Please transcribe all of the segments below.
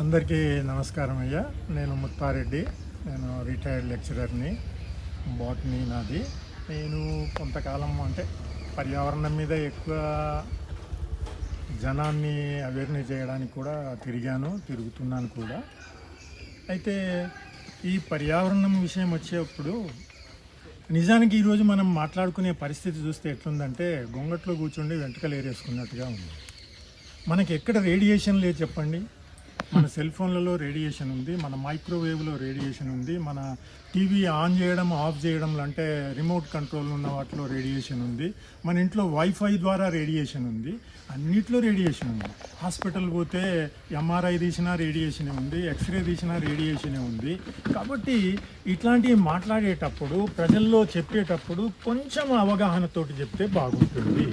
అందరికీ నమస్కారం అయ్యా. నేను ముత్తారెడ్డి. నేను రిటైర్డ్ లెక్చరర్ని బాట్నీ నాది. నేను కొంతకాలం అంటే పర్యావరణం మీద ఎక్కువ జనాన్ని అవేర్నెస్ చేయడానికి కూడా తిరిగాను తిరుగుతున్నాను కూడా. అయితే ఈ పర్యావరణం విషయం వచ్చేప్పుడు నిజానికి ఈరోజు మనం మాట్లాడుకునే పరిస్థితి చూస్తే ఎట్లుందంటే గొంగట్లో కూర్చుండి వెంటకలు ఏరేసుకున్నట్టుగా ఉంది. మనకి ఎక్కడ రేడియేషన్ లేదు చెప్పండి? మన సెల్ ఫోన్లలో రేడియేషన్ ఉంది మన మైక్రోవేవ్లో రేడియేషన్ ఉంది మన టీవీ ఆన్ చేయడం ఆఫ్ చేయడం అంటే రిమోట్ కంట్రోల్ ఉన్న వాటిలో రేడియేషన్ ఉంది. మన ఇంట్లో వైఫై ద్వారా రేడియేషన్ ఉంది. అన్నిట్లో రేడియేషన్ ఉంది. హాస్పిటల్ పోతే ఎంఆర్ఐ తీసినా రేడియేషనే ఉంది. ఎక్స్రే తీసినా రేడియేషనే ఉంది. కాబట్టి ఇట్లాంటివి మాట్లాడేటప్పుడు ప్రజల్లో చెప్పేటప్పుడు కొంచెం అవగాహనతోటి చెప్తే బాగుంటుంది.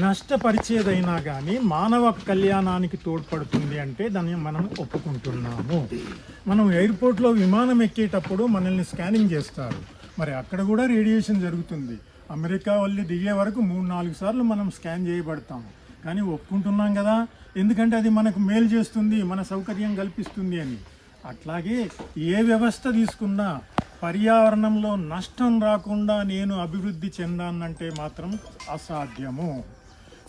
నష్టపరిచేదైనా కానీ మానవ కళ్యాణానికి తోడ్పడుతుంది అంటే దాన్ని మనం ఒప్పుకుంటున్నాము. మనం ఎయిర్పోర్ట్లో విమానం ఎక్కేటప్పుడు మనల్ని స్కానింగ్ చేస్తారు. మరి అక్కడ కూడా రేడియేషన్ జరుగుతుంది. అమెరికా వెళ్ళి దిగే వరకు మూడు నాలుగు సార్లు మనం స్కాన్ చేయబడతాం. కానీ ఒప్పుకుంటున్నాం కదా? ఎందుకంటే అది మనకు మేలు చేస్తుంది మన సౌకర్యం కల్పిస్తుంది అని. అట్లాగే ఏ వ్యవస్థ తీసుకున్నా పర్యావరణంలో నష్టం రాకుండా నేను అభివృద్ధి చెందానంటే మాత్రం అసాధ్యము.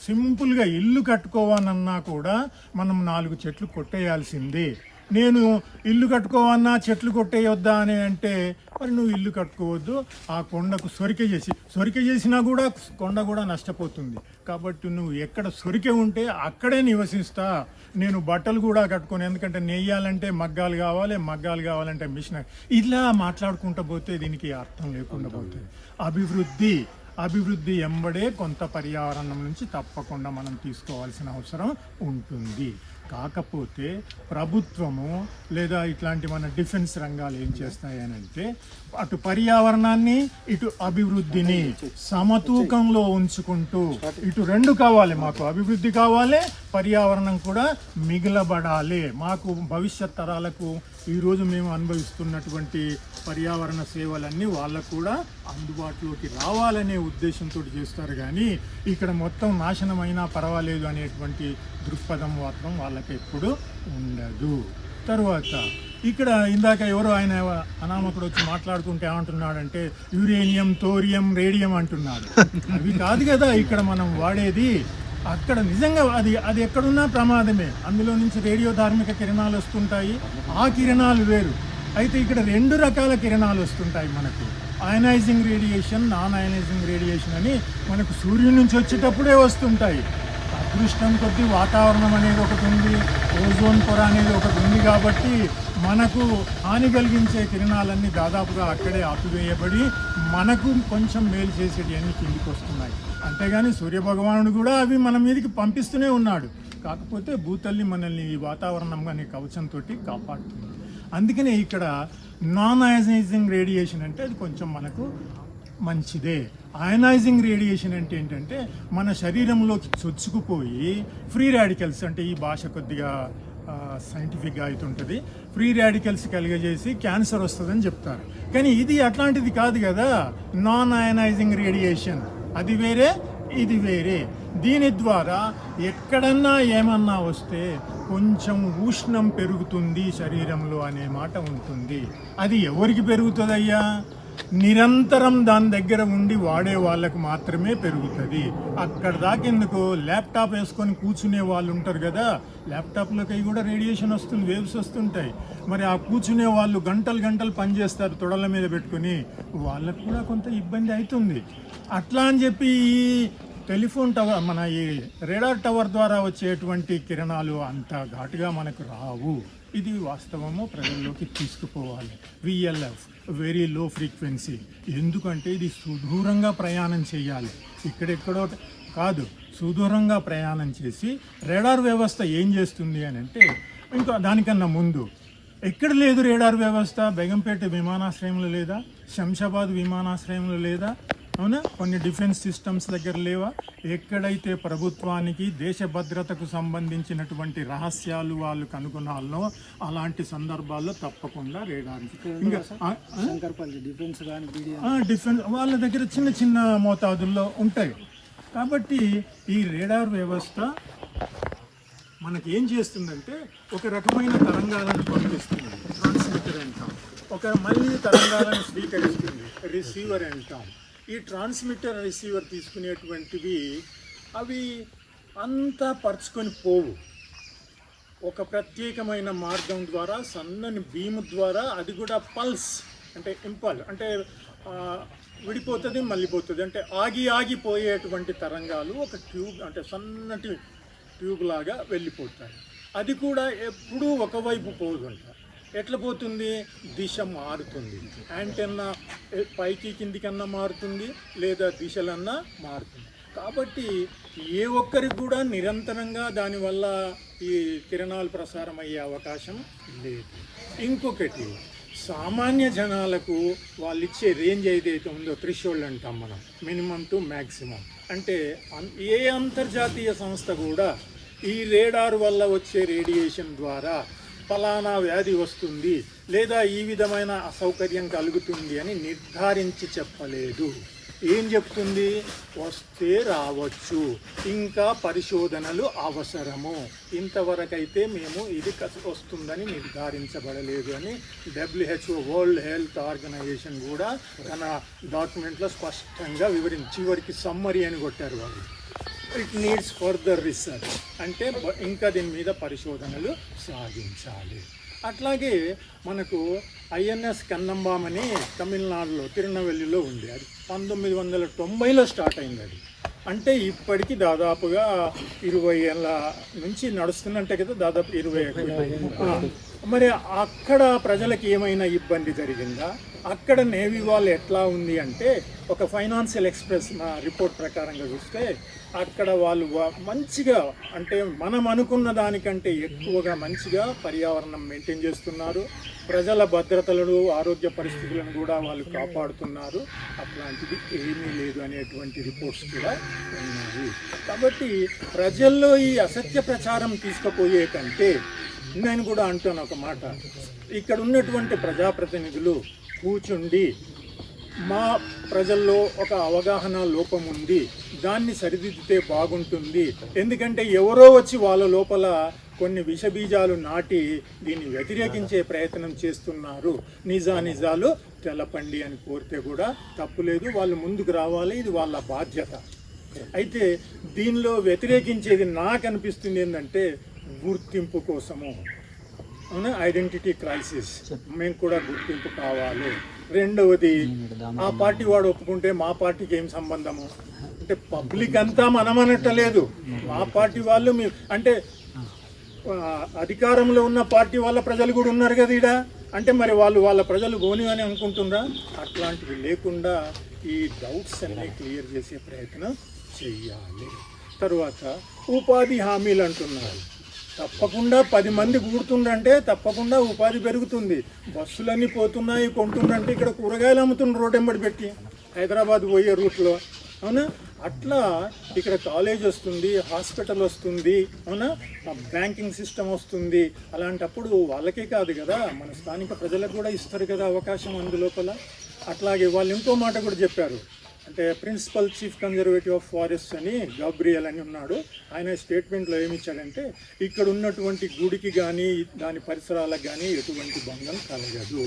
సింపుల్గా ఇల్లు కట్టుకోవాలన్నా కూడా మనం నాలుగు చెట్లు కొట్టేయాల్సిందే. నేను ఇల్లు కట్టుకోవన్నా చెట్లు కొట్టేయొద్దా అని అంటే మరి నువ్వు ఇల్లు కట్టుకోవద్దు. ఆ కొండకు సొరిక చేసి సొరిక చేసినా కూడా కొండ కూడా నష్టపోతుంది. కాబట్టి నువ్వు ఎక్కడ సొరిక ఉంటే అక్కడే నివసిస్తా. నేను బట్టలు కూడా కట్టుకొని. ఎందుకంటే నెయ్యాలంటే మగ్గాలు కావాలి మగ్గాలు కావాలంటే మిషన్. ఇలా మాట్లాడుకుంటూ పోతే దీనికి అర్థం లేకుండా పోతుంది అభివృద్ధి అభివృద్ధి ఎంబడే కొంత పర్యావరణం నుంచి తప్పకుండా మనం తీసుకోవాల్సిన అవసరం ఉంటుంది. కాకపోతే ప్రభుత్వము లేదా ఇట్లాంటి మన డిఫెన్స్ రంగాలు ఏం చేస్తాయనంటే అటు పర్యావరణాన్ని ఇటు అభివృద్ధిని సమతూకంలో ఉంచుకుంటూ ఇటు రెండు కావాలి. మాకు అభివృద్ధి కావాలి పర్యావరణం కూడా మిగిలబడాలి. మాకు భవిష్యత్ తరాలకు ఈరోజు మేము అనుభవిస్తున్నటువంటి పర్యావరణ సేవలన్నీ వాళ్ళకు కూడా అందుబాటులోకి రావాలనే ఉద్దేశంతో చేస్తారు కానీ ఇక్కడ మొత్తం నాశనమైనా పర్వాలేదు అనేటువంటి దృక్పథం మాత్రం వాళ్ళకి ఎప్పుడు ఉండదు. తరువాత ఇక్కడ ఇందాక ఎవరో ఆయన అనామకుడు వచ్చి మాట్లాడుకుంటే ఏమంటున్నాడంటే యురేనియం థోరియం రేడియం అంటున్నాడు. అవి కాదు కదా ఇక్కడ మనం వాడేది. అక్కడ నిజంగా అది అది ఎక్కడున్నా ప్రమాదమే. అందులో నుంచి రేడియో ధార్మిక కిరణాలు వస్తుంటాయి. ఆ కిరణాలు వేరు. అయితే ఇక్కడ రెండు రకాల కిరణాలు వస్తుంటాయి మనకు. Ionising radiation non ionising radiation అని మనకు సూర్యుడి నుంచి వచ్చేటప్పుడే వస్తుంటాయి. అదృష్టం కొద్దీ వాతావరణం అనేది ఒకటి ఉంది ఓజోన్ పొర అనేది ఒకటి ఉంది కాబట్టి మనకు హాని కలిగించే కిరణాలన్నీ దాదాపుగా అక్కడే ఆపివేయబడి మనకు కొంచెం మేలు చేసేటి అన్ని కిందికి వస్తున్నాయి. అంతేగాని సూర్యభగవానుడు కూడా అవి మన మీదకి పంపిస్తూనే ఉన్నాడు. కాకపోతే భూతల్లి మనల్ని ఈ వాతావరణం అనే కవచంతో కాపాడుతుంది. అందుకనే ఇక్కడ నాన్ అయనైజింగ్ రేడియేషన్ అంటే అది కొంచెం మనకు మంచిదే. అయనైజింగ్ రేడియేషన్ అంటే ఏంటంటే మన శరీరంలోకి చొచ్చుకుపోయి ఫ్రీ రాడికల్స్ అంటే ఈ భాష కొద్దిగా సైంటిఫిక్గా అవుతుంటుంది ఫ్రీ రాడికల్స్ కలిగజేసి క్యాన్సర్ వస్తుందని చెప్తారు. కానీ ఇది అట్లాంటిది కాదు కదా. నాన్ అయనైజింగ్ రేడియేషన్ అది వేరే ఇది వేరే. దీని ద్వారా ఎక్కడన్నా ఏమన్నా వస్తే కొంచెం ఉష్ణం పెరుగుతుంది శరీరంలో అనే మాట ఉంటుంది. అది ఎవరికి పెరుగుతుందయ్యా? నిరంతరం దాని దగ్గర ఉండి వాడే వాళ్ళకు మాత్రమే పెరుగుతుంది. అక్కడ దాకెందుకు ల్యాప్టాప్ వేసుకొని కూర్చునే వాళ్ళు ఉంటారు కదా ల్యాప్టాప్లకి కూడా రేడియేషన్ వస్తుంది వేవ్స్ వస్తుంటాయి. మరి ఆ కూర్చునే వాళ్ళు గంటలు గంటలు పనిచేస్తారు తొడల మీద పెట్టుకుని వాళ్ళకు కూడా కొంత ఇబ్బంది అవుతుంది అట్లా అని చెప్పి ఈ టెలిఫోన్ టవర్ మన ఈ రేడార్ టవర్ ద్వారా వచ్చేటువంటి కిరణాలు అంత ఘాటుగా మనకు రావు. ఇది వాస్తవము ప్రజల్లోకి తీసుకుపోవాలి. VLF very low frequency. ఎందుకంటే ఇది సుదూరంగా ప్రయాణం చేయాలి. ఇక్కడెక్కడో కాదు సుదూరంగా ప్రయాణం చేసి రేడార్ వ్యవస్థ ఏం చేస్తుంది అని అంటే ఇంకా దానికన్నా ముందు ఎక్కడ లేదు రేడార్ వ్యవస్థ? బెగంపేట విమానాశ్రయంలో లేదా? శంషాబాద్ విమానాశ్రయంలో లేదా? అవునా? కొన్ని డిఫెన్స్ సిస్టమ్స్ దగ్గర లేవా? ఎక్కడైతే ప్రభుత్వానికి దేశ భద్రతకు సంబంధించినటువంటి రహస్యాలు వాళ్ళు కనుగొనాలనో అలాంటి సందర్భాల్లో తప్పకుండా రేడార్ ఇంకా డిఫెన్స్ డిఫెన్స్ వాళ్ళ దగ్గర చిన్న చిన్న మోతాదుల్లో ఉంటాయి. కాబట్టి ఈ రేడార్ వ్యవస్థ మనకి ఏం చేస్తుందంటే ఒక రకమైన తరంగాలను పంపిస్తుంది. ట్రాన్స్మిటర్ అంటాం. ఒక మళ్ళీ తరంగాలను స్వీకరిస్తుంది. రిసీవర్ అంటాం. ఈ ట్రాన్స్మిటర్ రిసీవర్ తీసుకునేటువంటివి అవి అంతా పరుచుకొని పోవు. ఒక ప్రత్యేకమైన మార్గం ద్వారా సన్నని బీమ్ ద్వారా అది కూడా పల్స్ అంటే ఇంపల్ అంటే విడిపోతుంది మళ్ళీ పోతుంది అంటే ఆగి ఆగిపోయేటువంటి తరంగాలు ఒక ట్యూబ్ అంటే సన్నటి ట్యూబ్ లాగా వెళ్ళిపోతాయి. అది కూడా ఎప్పుడూ ఒకవైపు పోదంట ఎట్లా పోతుంది? దిశ మారుతుంది. యాంటెన్నా పైకి కిందికన్నా మారుతుంది లేదా దిశలన్నా మారుతుంది. కాబట్టి ఏ ఒక్కరికి కూడా నిరంతరంగా దానివల్ల ఈ కిరణాలు ప్రసారం అయ్యే అవకాశం లేదు. ఇంకొకటి సామాన్య జనాలకు వాళ్ళు ఇచ్చే రేంజ్ ఏదైతే ఉందో త్రిషోల్డ్ అంటాం మనం మినిమం టు మ్యాక్సిమం అంటే ఏ అంతర్జాతీయ సంస్థ కూడా ఈ రేడార్ వల్ల వచ్చే రేడియేషన్ ద్వారా ఫలానా వ్యాధి వస్తుంది లేదా ఈ విధమైన అసౌకర్యం కలుగుతుంది అని నిర్ధారించి చెప్పలేదు. ఏం చెప్తుంది? వస్తే రావచ్చు. ఇంకా పరిశోధనలు అవసరము. ఇంతవరకైతే మేము ఇది వస్తుందని నిర్ధారించబడలేదు అని డబ్ల్యూహెచ్ఓ వరల్డ్ హెల్త్ ఆర్గనైజేషన్ కూడా తన డాక్యుమెంట్లో స్పష్టంగా వివరించి చివరికి సమ్మరీ అని కొట్టారు వాళ్ళు. ఇట్ నీడ్స్ ఫర్దర్ రీసెర్చ్ అంటే ఇంకా దీని మీద పరిశోధనలు సాగించాలి. అట్లాగే మనకు ఐఎన్ఎస్ కన్నంబామ్ అని తమిళనాడులో తిరునవెల్లిలో ఉంది. అది పంతొమ్మిది వందల తొంభైలో స్టార్ట్ అయింది అది అంటే ఇప్పటికి దాదాపుగా ఇరవై ఏళ్ళ నుంచి నడుస్తుందంటే కదా దాదాపు ఇరవై మరి అక్కడ ప్రజలకు ఏమైనా ఇబ్బంది జరిగిందా? అక్కడ నేవీ వాళ్ళు ఎట్లా ఉంది అంటే ఒక ఫైనాన్షియల్ ఎక్స్ప్రెస్ నా రిపోర్ట్ ప్రకారంగా చూస్తే అక్కడ వాళ్ళు వా- మంచిగా అంటే మనం అనుకున్న దానికంటే ఎక్కువగా మంచిగా పర్యావరణం మెయింటైన్ చేస్తున్నారు. ప్రజల భద్రతలను ఆరోగ్య పరిస్థితులను కూడా వాళ్ళు కాపాడుతున్నారు. అట్లాంటిది ఏమీ లేదు అనేటువంటి రిపోర్ట్స్ కూడా ఉన్నాయి. కాబట్టి ప్రజల్లో ఈ అసత్య ప్రచారం తీసుకుపోయే కంటే నేను కూడా అంటాను ఒక మాట. ఇక్కడ ఉన్నటువంటి ప్రజాప్రతినిధులు కూర్చుండి మా ప్రజల్లో ఒక అవగాహన లోపం ఉంది. దాన్ని సరిదిద్దితే బాగుంటుంది. ఎందుకంటే ఎవరో వచ్చి వాళ్ళ లోపల కొన్ని విషబీజాలు నాటి దీన్ని వ్యతిరేకించే ప్రయత్నం చేస్తున్నారు. నిజా నిజాలు తెలపండి అని కోరితే కూడా తప్పులేదు వాళ్ళు ముందుకు రావాలి. ఇది వాళ్ళ బాధ్యత. అయితే దీనిలో వ్యతిరేకించేది నాకు అనిపిస్తుంది ఏంటంటే గుర్తింపు కోసము. అవునా? ఐడెంటిటీ క్రైసిస్ మేము కూడా గుర్తింపు కావాలి. రెండవది ఆ పార్టీ వాడు ఒప్పుకుంటే మా పార్టీకి ఏం సంబంధము? అంటే పబ్లిక్ అంతా మనమనట్టలేదు మా పార్టీ వాళ్ళు మీ అంటే అధికారంలో ఉన్న పార్టీ వాళ్ళ ప్రజలు కూడా ఉన్నారు కదా ఈడ? అంటే మరి వాళ్ళు వాళ్ళ ప్రజలు గోని అని అనుకుంటున్నారా? అట్లాంటివి లేకుండా ఈ డౌట్స్ అన్నీ క్లియర్ చేసే ప్రయత్నం చెయ్యాలి తర్వాత ఉపాధి హామీలు అంటున్నారు. తప్పకుండా పది మంది కూడుతుండంటే తప్పకుండా ఉపాధి పెరుగుతుంది. బస్సులన్నీ పోతున్నాయి కొంటుండంటే ఇక్కడ కూరగాయలు అమ్ముతున్న రోడ్ ఎంబడి పెట్టి. హైదరాబాద్ పోయే రూట్లో. అవునా? అట్లా ఇక్కడ కాలేజ్ వస్తుంది హాస్పిటల్ వస్తుంది అవునా? బ్యాంకింగ్ సిస్టమ్ వస్తుంది. అలాంటప్పుడు వాళ్ళకే కాదు కదా మన స్థానిక ప్రజలకు కూడా ఇస్తారు కదా అవకాశం అందులోపల. అట్లాగే వాళ్ళు ఇంకో మాట కూడా చెప్పారు. అంటే principal chief conservative of forest అని గాబ్రియల్ అని ఉన్నాడు. ఆయన స్టేట్మెంట్లో ఏమిచ్చాడంటే ఇక్కడ ఉన్నటువంటి గుడికి కానీ దాని పరిసరాలకు కానీ ఎటువంటి భంగం కలగదు.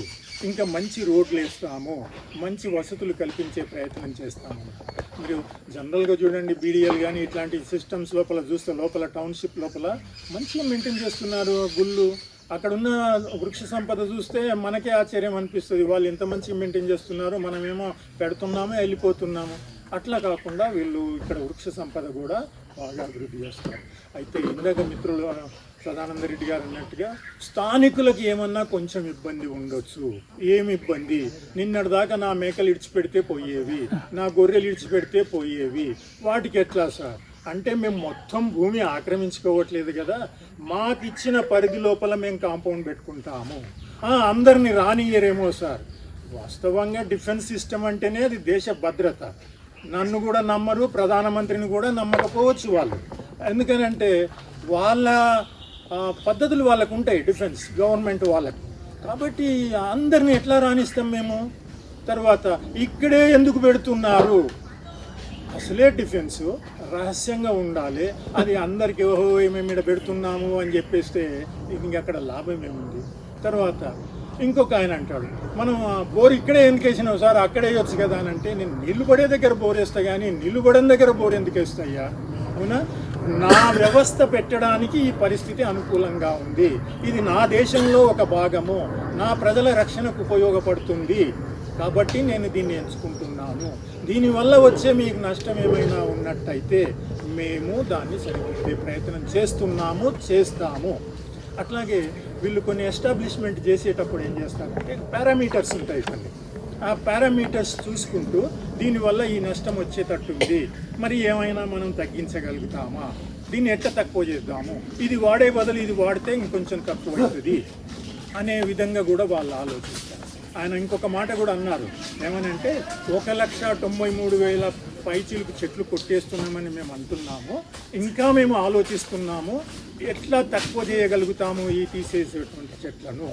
ఇంకా మంచి రోడ్లు వేస్తాము మంచి వసతులు కల్పించే ప్రయత్నం చేస్తాము. మీరు జనరల్గా చూడండి బీడీఎల్ కానీ ఇట్లాంటి సిస్టమ్స్ లోపల చూస్తే లోపల టౌన్షిప్ లోపల మంచిగా మెయింటైన్ చేస్తున్నారు గుళ్ళు. అక్కడ ఉన్న వృక్ష సంపద చూస్తే మనకే ఆశ్చర్యం అనిపిస్తుంది. వాళ్ళు ఎంత మంచిగా మెయింటైన్ చేస్తున్నారు మనమేమో పెడుతున్నాము వెళ్ళిపోతున్నాము. అట్లా కాకుండా వీళ్ళు ఇక్కడ వృక్ష సంపద కూడా బాగా అభివృద్ధి చేస్తారు అయితే ఇందాక మిత్రులు సదానంద రెడ్డి గారు అన్నట్టుగా స్థానికులకు ఏమన్నా కొంచెం ఇబ్బంది ఉండొచ్చు. ఏమి ఇబ్బంది? నిన్నటి దాకా నా మేకలు ఇడిచిపెడితే పోయేవి నా గొర్రెలు ఇడిచిపెడితే పోయేవి. వాటికి ఎట్లా సార్? అంటే మేము మొత్తం భూమి ఆక్రమించుకోవట్లేదు కదా మాకు ఇచ్చిన పరిధి లోపల మేము కాంపౌండ్ పెట్టుకుంటాము. అందరిని రానియరేమో సార్. వాస్తవంగా డిఫెన్స్ సిస్టమ్ అంటేనే అది దేశ భద్రత. నన్ను కూడా నమ్మరు ప్రధానమంత్రిని కూడా నమ్మకపోవచ్చు వాళ్ళు. ఎందుకనంటే వాళ్ళ పద్ధతులు వాళ్ళకు ఉంటాయి డిఫెన్స్ గవర్నమెంట్ వాళ్ళకి. కాబట్టి అందరిని ఎట్లా రాణిస్తాం మేము? తర్వాత ఇక్కడే ఎందుకు పెడుతున్నారు? అసలే డిఫెన్సు. రహస్యంగా ఉండాలి. అది అందరికి ఓహో మేము ఇక్కడ పెడుతున్నాము అని చెప్పేస్తే ఇంకక్కడ లాభం ఏముంది? తర్వాత ఇంకొక ఆయన అంటాడు మనం ఆ బోర్ ఇక్కడే ఎందుకేసినావు సార్ అక్కడే వేయొచ్చు కదా అని అంటే నేను నీళ్ళు పడే దగ్గర బోర్ వేస్తా కానీ నీళ్ళు పడని దగ్గర బోర్ ఎందుకు వేస్తాయ్యా? అవునా? నా వ్యవస్థ పెట్టడానికి ఈ పరిస్థితి అనుకూలంగా ఉంది. ఇది నా దేశంలో ఒక భాగము. నా ప్రజల రక్షణకు ఉపయోగపడుతుంది. కాబట్టి నేను దీన్ని ఎంచుకుంటున్నాను. దీనివల్ల వచ్చే మీకు నష్టం ఏమైనా ఉన్నట్టయితే మేము దాన్ని సరిపెట్టే ప్రయత్నం చేస్తున్నాము చేస్తాము. అట్లాగే వీళ్ళు కొన్ని ఎస్టాబ్లిష్మెంట్ చేసేటప్పుడు ఏం చేస్తారంటే పారామీటర్స్ ఉంటాయి కొన్ని. ఆ పారామీటర్స్ చూసుకుంటూ దీనివల్ల ఈ నష్టం వచ్చేటట్టుంది మరి ఏమైనా మనం తగ్గించగలుగుతామా? దీన్ని ఎట్లా తక్కువ చేద్దాము? ఇది వాడే బదులు ఇది వాడితే ఇంకొంచెం తక్కువ అవుతుంది అనే విధంగా కూడా వాళ్ళు ఆలోచిస్తారు ఆయన ఇంకొక మాట కూడా అన్నారు. ఏమనంటే ఒక లక్ష తొంభై మూడు వేల పైచీలకు చెట్లు కొట్టేస్తున్నామని మేము అంటున్నాము. ఇంకా మేము ఆలోచిస్తున్నాము ఎట్లా తక్కువ చేయగలుగుతాము ఈ తీసేసేటువంటి చెట్లను.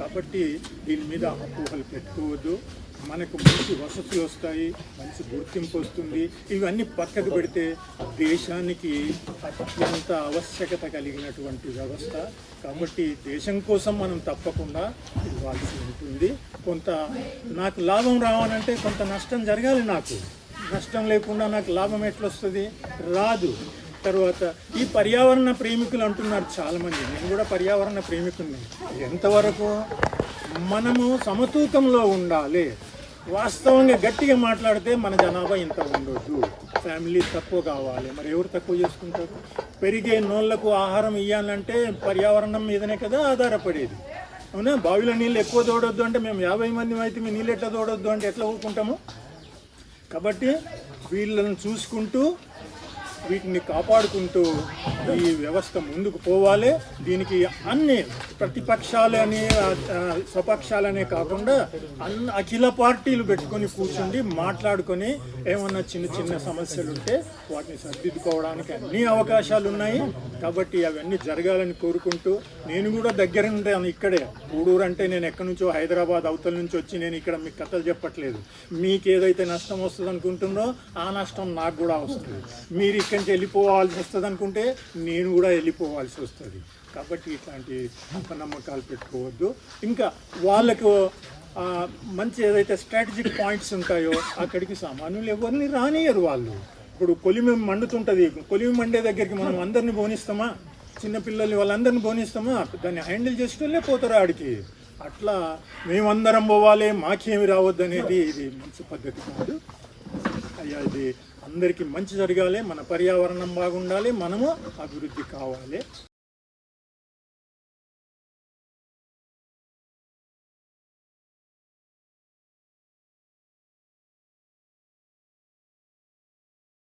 కాబట్టి దీని మీద అపోహలు పెట్టుకోవద్దు. మనకు మంచి వసతులు వస్తాయి మంచి గుర్తింపు వస్తుంది. ఇవన్నీ పక్కకు పెడితే దేశానికి అత్యంత ఆవశ్యకత కలిగినటువంటి వ్యవస్థ. కాబట్టి దేశం కోసం మనం తప్పకుండా ఇవ్వాల్సి ఉంటుంది. కొంత నాకు లాభం రావాలంటే కొంత నష్టం జరగాలి నాకు. నష్టం లేకుండా నాకు లాభం ఎట్లొస్తుంది? రాదు. తర్వాత ఈ పర్యావరణ ప్రేమికులు అంటున్నారు చాలామంది. నేను కూడా పర్యావరణ ప్రేమికుని ఎంతవరకు మనము సమతూకంలో ఉండాలి. వాస్తవంగా గట్టిగా మాట్లాడితే మన జనాభా ఇంత ఉండొద్దు. ఫ్యామిలీ తక్కువ కావాలి. మరి ఎవరు తక్కువ చేసుకుంటారు? పెరిగే నోళ్ళకు ఆహారం ఇవ్వాలంటే పర్యావరణం మీదనే కదా ఆధారపడేది. అవునా? బావిలో నీళ్ళు ఎక్కువ తోడొద్దు అంటే మేము యాభై మంది అయితే మీ నీళ్ళు ఎట్లా తోడొద్దు అంటే ఎట్లా ఊరుకుంటాము? కాబట్టి వీళ్ళని చూసుకుంటూ వీటిని కాపాడుకుంటూ ఈ వ్యవస్థ ముందుకు పోవాలి. దీనికి అన్ని ప్రతిపక్షాలు స్వపక్షాలనే కాకుండా అన్ని అఖిల పార్టీలు పెట్టుకొని కూర్చుండి మాట్లాడుకొని ఏమన్నా చిన్న చిన్న సమస్యలు ఉంటే వాటిని సర్దిద్దుకోవడానికి అన్ని అవకాశాలు ఉన్నాయి. కాబట్టి అవన్నీ జరగాలని కోరుకుంటూ నేను కూడా దగ్గర ఉంటాను ఇక్కడే ఊడూరు అంటే నేను ఎక్కడి నుంచో హైదరాబాద్ అవతల నుంచి వచ్చి నేను ఇక్కడ మీకు కథలు చెప్పట్లేదు. మీకు ఏదైతే నష్టం వస్తుంది అనుకుంటుందో ఆ నష్టం నాకు కూడా వస్తుంది. మీరు ఇక్కడ నుంచి వెళ్ళిపోవాల్సి వస్తుంది అనుకుంటే నేను కూడా వెళ్ళిపోవాల్సి వస్తుంది. కాబట్టి ఇట్లాంటి అపనమ్మకాలు పెట్టుకోవద్దు. ఇంకా వాళ్ళకు మంచి ఏదైతే స్ట్రాటజిక్ పాయింట్స్ ఉంటాయో అక్కడికి సామాన్యులు ఎవరిని రానియరు వాళ్ళు. ఇప్పుడు కొలిమి మండుతుంటుంది. కొలిమి మండే దగ్గరికి మనం అందరిని పోనిస్తామా? చిన్నపిల్లల్ని వాళ్ళందరిని పోనిస్తామా? దాన్ని హ్యాండిల్ చేసుకునే పోతారు ఆడికి. అట్లా మేమందరం పోవాలి మాకేమి రావద్దు అనేది ఇది మంచి పద్ధతి కాదు. అయ్యా ఇది అందరికీ మంచి జరగాలి మన పర్యావరణం బాగుండాలి మనము అభివృద్ధి కావాలి.